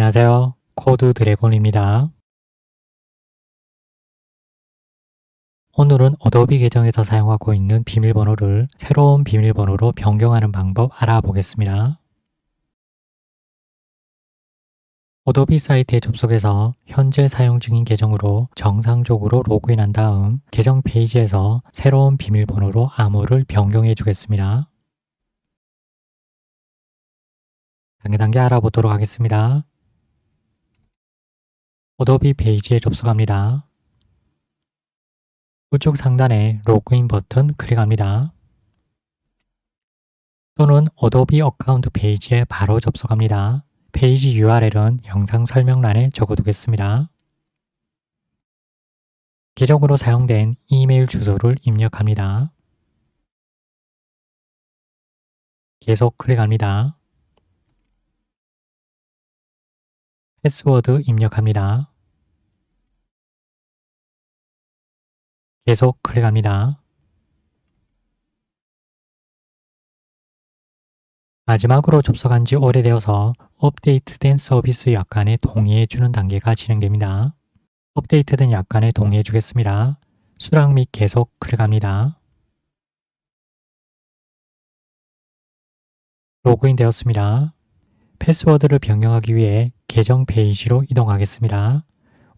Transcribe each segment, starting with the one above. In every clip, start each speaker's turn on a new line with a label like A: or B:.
A: 안녕하세요. 코드 드래곤입니다. 오늘은 어도비 계정에서 사용하고 있는 비밀번호를 새로운 비밀번호로 변경하는 방법 알아보겠습니다. 어도비 사이트에 접속해서 현재 사용 중인 계정으로 정상적으로 로그인한 다음 계정 페이지에서 새로운 비밀번호로 암호를 변경해 주겠습니다. 단계 단계 알아보도록 하겠습니다. 어도비 페이지에 접속합니다. 우측 상단에 로그인 버튼 클릭합니다. 또는 어도비 어카운트 페이지에 바로 접속합니다. 페이지 URL은 영상 설명란에 적어두겠습니다. 계정으로 사용된 이메일 주소를 입력합니다. 계속 클릭합니다. 패스워드 입력합니다. 계속 그래갑니다. 마지막으로 접속한 지 오래되어서 업데이트된 서비스 약관에 동의해주는 단계가 진행됩니다. 업데이트된 약관에 동의해주겠습니다. 수락 및 계속 클릭합니다. 로그인 되었습니다. 패스워드를 변경하기 위해 계정 페이지로 이동하겠습니다.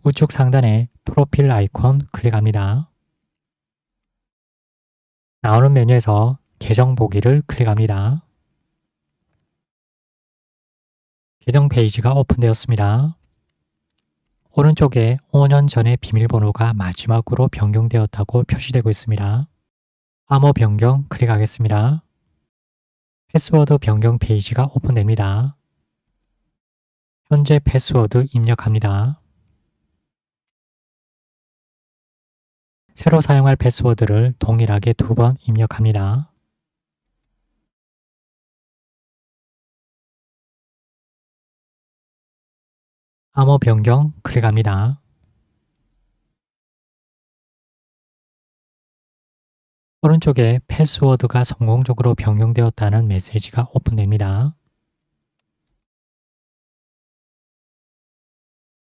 A: 우측 상단에 프로필 아이콘 클릭합니다. 나오는 메뉴에서 계정 보기를 클릭합니다. 계정 페이지가 오픈되었습니다. 오른쪽에 5년 전의 비밀번호가 마지막으로 변경되었다고 표시되고 있습니다. 암호 변경 클릭하겠습니다. 패스워드 변경 페이지가 오픈됩니다. 현재 패스워드 입력합니다. 새로 사용할 패스워드를 동일하게 두 번 입력합니다. 암호 변경 클릭합니다. 오른쪽에 패스워드가 성공적으로 변경되었다는 메시지가 오픈됩니다.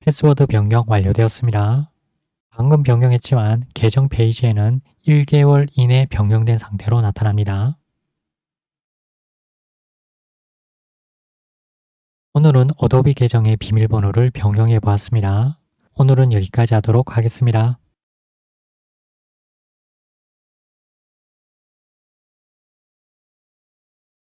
A: 패스워드 변경 완료되었습니다. 방금 변경했지만 계정 페이지에는 1개월 이내 변경된 상태로 나타납니다. 오늘은 어도비 계정의 비밀번호를 변경해 보았습니다. 오늘은 여기까지 하도록 하겠습니다.